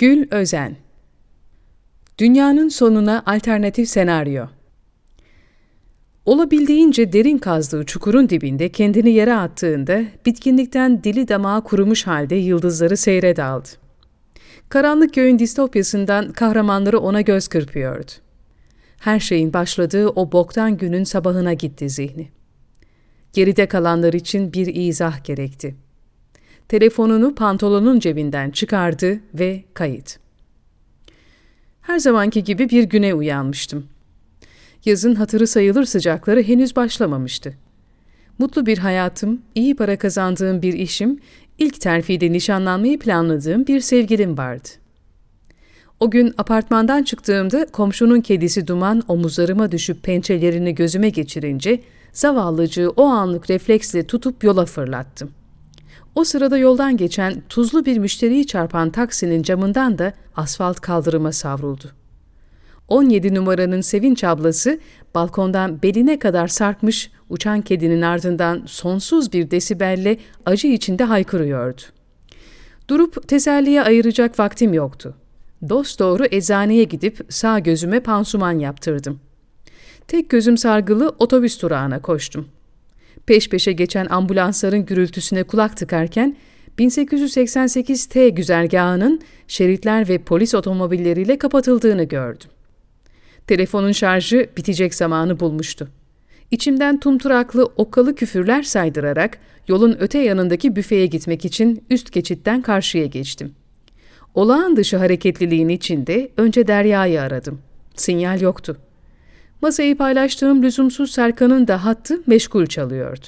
Gül Özen Dünyanın sonuna alternatif senaryo Olabildiğince derin kazdığı çukurun dibinde kendini yere attığında bitkinlikten dili damağı kurumuş halde yıldızları seyre daldı. Karanlık köyün distopyasından kahramanları ona göz kırpıyordu. Her şeyin başladığı o boktan günün sabahına gitti zihni. Geride kalanlar için bir izah gerekti. Telefonunu pantolonun cebinden çıkardı ve kayıt. Her zamanki gibi bir güne uyanmıştım. Yazın hatırı sayılır sıcakları henüz başlamamıştı. Mutlu bir hayatım, iyi para kazandığım bir işim, ilk terfide nişanlanmayı planladığım bir sevgilim vardı. O gün apartmandan çıktığımda komşunun kedisi Duman omuzlarıma düşüp pençelerini gözüme geçirince zavallıcığı o anlık refleksle tutup yola fırlattım. O sırada yoldan geçen tuzlu bir müşteriyi çarpan taksinin camından da asfalt kaldırıma savruldu. 17 numaranın Sevinç ablası balkondan beline kadar sarkmış uçan kedinin ardından sonsuz bir desibelle acı içinde haykırıyordu. Durup teselliye ayıracak vaktim yoktu. Dost doğru eczaneye gidip sağ gözüme pansuman yaptırdım. Tek gözüm sargılı otobüs durağına koştum. Peş peşe geçen ambulansların gürültüsüne kulak tıkarken 1888 T güzergahının şeritler ve polis otomobilleriyle kapatıldığını gördüm. Telefonun şarjı bitecek zamanı bulmuştu. İçimden tumturaklı okkalı küfürler saydırarak yolun öte yanındaki büfeye gitmek için üst geçitten karşıya geçtim. Olağan dışı hareketliliğin içinde önce Derya'yı aradım. Sinyal yoktu. Masayı paylaştığım lüzumsuz Serkan'ın da hattı meşgul çalıyordu.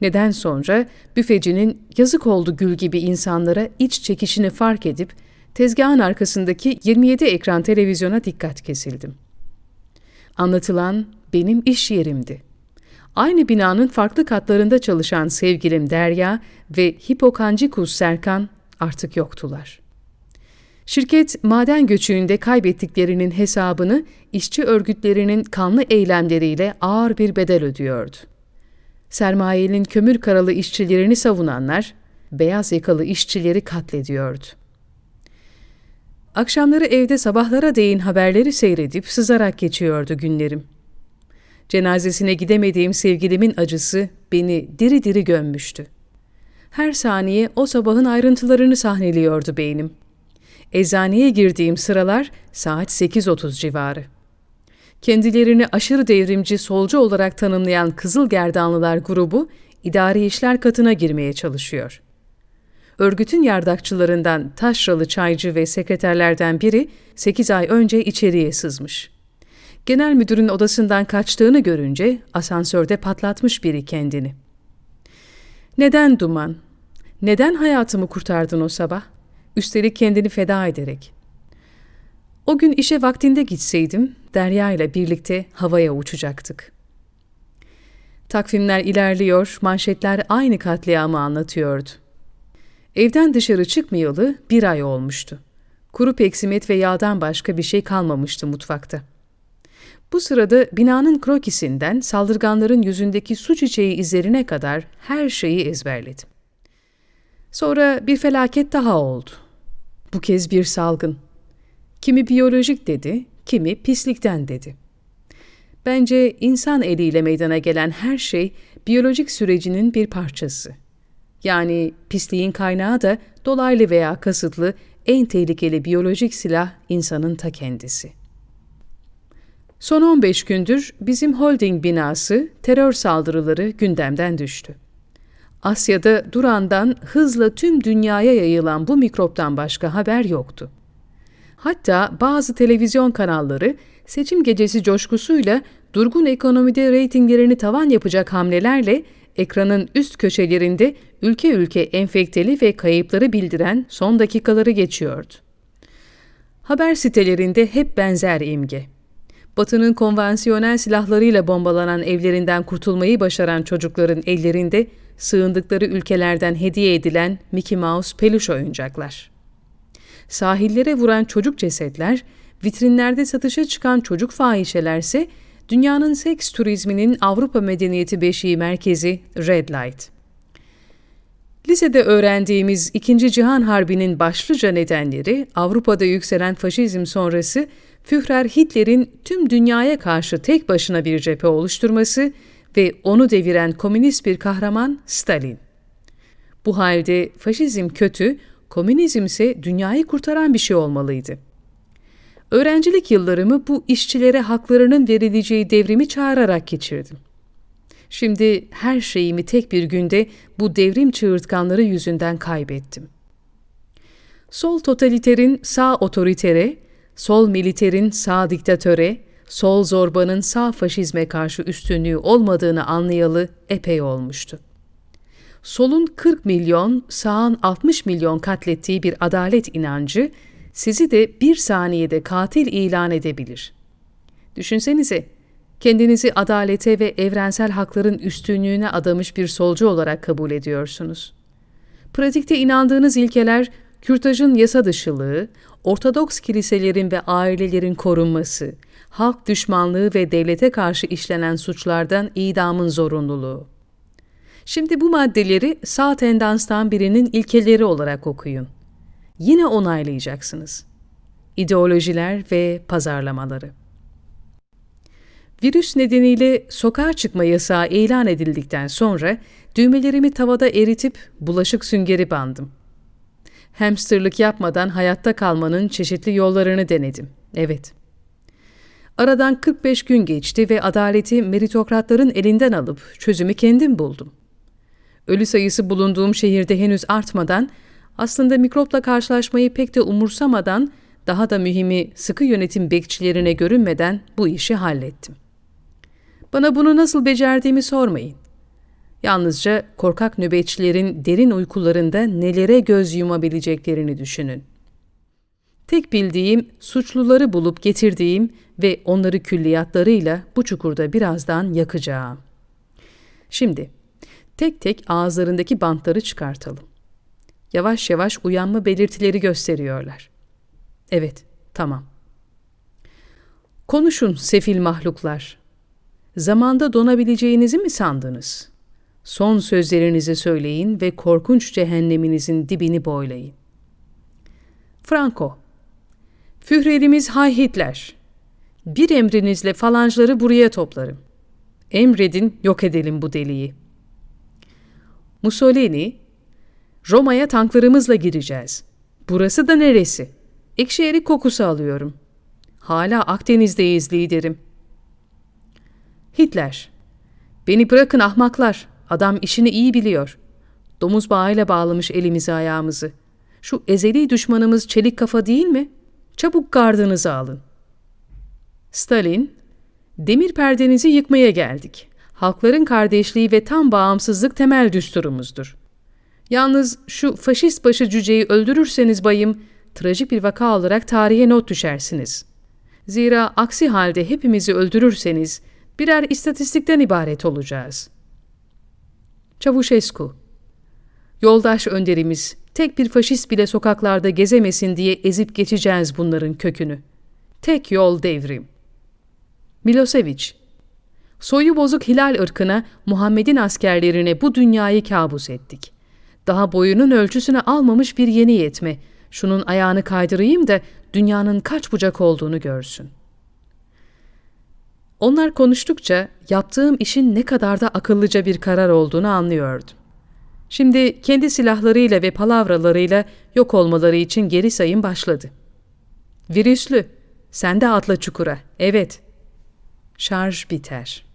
Neden sonra büfecinin yazık oldu gül gibi insanlara iç çekişini fark edip tezgahın arkasındaki 27 ekran televizyona dikkat kesildim. Anlatılan benim iş yerimdi. Aynı binanın farklı katlarında çalışan sevgilim Derya ve Hipokanjikus Serkan artık yoktular. Şirket maden göçüğünde kaybettiklerinin hesabını işçi örgütlerinin kanlı eylemleriyle ağır bir bedel ödüyordu. Sermayenin kömür karalı işçilerini savunanlar, beyaz yakalı işçileri katlediyordu. Akşamları evde sabahlara değin haberleri seyredip sızarak geçiyordu günlerim. Cenazesine gidemediğim sevgilimin acısı beni diri diri gömmüştü. Her saniye o sabahın ayrıntılarını sahneliyordu beynim. Eczaneye girdiğim sıralar saat 8.30 civarı. Kendilerini aşırı devrimci solcu olarak tanımlayan Kızıl Gerdanlılar grubu idari işler katına girmeye çalışıyor. Örgütün yardakçılarından taşralı çaycı ve sekreterlerden biri 8 ay önce içeriye sızmış. Genel müdürün odasından kaçtığını görünce asansörde patlatmış biri kendini. Neden duman? Neden hayatımı kurtardın o sabah? Üstelik kendini feda ederek. O gün işe vaktinde gitseydim, Derya ile birlikte havaya uçacaktık. Takvimler ilerliyor, manşetler aynı katliamı anlatıyordu. Evden dışarı çıkmayalı bir ay olmuştu. Kuru peksimet ve yağdan başka bir şey kalmamıştı mutfakta. Bu sırada binanın krokisinden saldırganların yüzündeki su çiçeği izlerine kadar her şeyi ezberledim. Sonra bir felaket daha oldu. Bu kez bir salgın. Kimi biyolojik dedi, kimi pislikten dedi. Bence insan eliyle meydana gelen her şey biyolojik sürecinin bir parçası. Yani pisliğin kaynağı da dolaylı veya kasıtlı en tehlikeli biyolojik silah insanın ta kendisi. Son 15 gündür bizim holding binası terör saldırıları gündemden düştü. Asya'da Duran'dan hızla tüm dünyaya yayılan bu mikroptan başka haber yoktu. Hatta bazı televizyon kanalları seçim gecesi coşkusuyla durgun ekonomide reytinglerini tavan yapacak hamlelerle ekranın üst köşelerinde ülke ülke enfekteli ve kayıpları bildiren son dakikaları geçiyordu. Haber sitelerinde hep benzer imge. Batı'nın konvansiyonel silahlarıyla bombalanan evlerinden kurtulmayı başaran çocukların ellerinde sığındıkları ülkelerden hediye edilen Mickey Mouse peluş oyuncaklar. Sahillere vuran çocuk cesetler, vitrinlerde satışa çıkan çocuk fahişelerse dünyanın seks turizminin Avrupa medeniyeti beşiği merkezi Red Light. Lisede öğrendiğimiz İkinci Cihan Harbi'nin başlıca nedenleri Avrupa'da yükselen faşizm sonrası Führer Hitler'in tüm dünyaya karşı tek başına bir cephe oluşturması ve onu deviren komünist bir kahraman Stalin. Bu halde faşizm kötü, komünizm ise dünyayı kurtaran bir şey olmalıydı. Öğrencilik yıllarımı bu işçilere haklarının verileceği devrimi çağırarak geçirdim. Şimdi her şeyimi tek bir günde bu devrim çığırtkanları yüzünden kaybettim. Sol totaliterin sağ otoritere, sol militerin sağ diktatöre, sol zorbanın sağ faşizme karşı üstünlüğü olmadığını anlayalı epey olmuştu. Solun 40 milyon, sağın 60 milyon katlettiği bir adalet inancı sizi de bir saniyede katil ilan edebilir. Düşünsenize, kendinizi adalete ve evrensel hakların üstünlüğüne adamış bir solcu olarak kabul ediyorsunuz. Pratikte inandığınız ilkeler, kürtajın yasa dışılığı, Ortodoks kiliselerin ve ailelerin korunması, halk düşmanlığı ve devlete karşı işlenen suçlardan idamın zorunluluğu. Şimdi bu maddeleri sağ tendanstan birinin ilkeleri olarak okuyun. Yine onaylayacaksınız. İdeolojiler ve pazarlamaları. Virüs nedeniyle sokağa çıkma yasağı ilan edildikten sonra düğmelerimi tavada eritip bulaşık süngeri bandım. Hamsterlık yapmadan hayatta kalmanın çeşitli yollarını denedim. Evet. Aradan 45 gün geçti ve adaleti meritokratların elinden alıp çözümü kendim buldum. Ölü sayısı bulunduğum şehirde henüz artmadan, aslında mikropla karşılaşmayı pek de umursamadan, daha da mühimi sıkı yönetim bekçilerine görünmeden bu işi hallettim. Bana bunu nasıl becerdiğimi sormayın. Yalnızca korkak nöbetçilerin derin uykularında nelere göz yumabileceklerini düşünün. Tek bildiğim suçluları bulup getirdiğim ve onları külliyatlarıyla bu çukurda birazdan yakacağım. Şimdi tek tek ağızlarındaki bantları çıkartalım. Yavaş yavaş uyanma belirtileri gösteriyorlar. Evet, tamam. Konuşun sefil mahluklar. Zamanda donabileceğinizi mi sandınız? Son sözlerinizi söyleyin ve korkunç cehenneminizin dibini boylayın. Franco Führerimiz Hay Hitler. Bir emrinizle falancları buraya toplarım. Emredin, yok edelim bu deliği. Mussolini, Roma'ya tanklarımızla gireceğiz. Burası da neresi? Ekşi erik kokusu alıyorum. Hala Akdeniz'deyiz liderim. Hitler, beni bırakın ahmaklar. Adam işini iyi biliyor. Domuz bağıyla bağlamış elimizi ayağımızı. Şu ezeli düşmanımız çelik kafa değil mi? Çabuk gardınızı alın. Stalin, demir perdenizi yıkmaya geldik. Halkların kardeşliği ve tam bağımsızlık temel düsturumuzdur. Yalnız şu faşist başı cüceyi öldürürseniz bayım, trajik bir vaka olarak tarihe not düşersiniz. Zira aksi halde hepimizi öldürürseniz birer istatistikten ibaret olacağız. Çavuşescu Yoldaş önderimiz, tek bir faşist bile sokaklarda gezemesin diye ezip geçeceğiz bunların kökünü. Tek yol devrim. Milosevic Soyu bozuk hilal ırkına, Muhammed'in askerlerine bu dünyayı kabus ettik. Daha boyunun ölçüsünü almamış bir yeni yetme. Şunun ayağını kaydırayım da dünyanın kaç bucak olduğunu görsün. Onlar konuştukça yaptığım işin ne kadar da akıllıca bir karar olduğunu anlıyordum. Şimdi kendi silahlarıyla ve palavralarıyla yok olmaları için geri sayım başladı. Virüslü, sen de atla çukura, evet. Şarj biter.''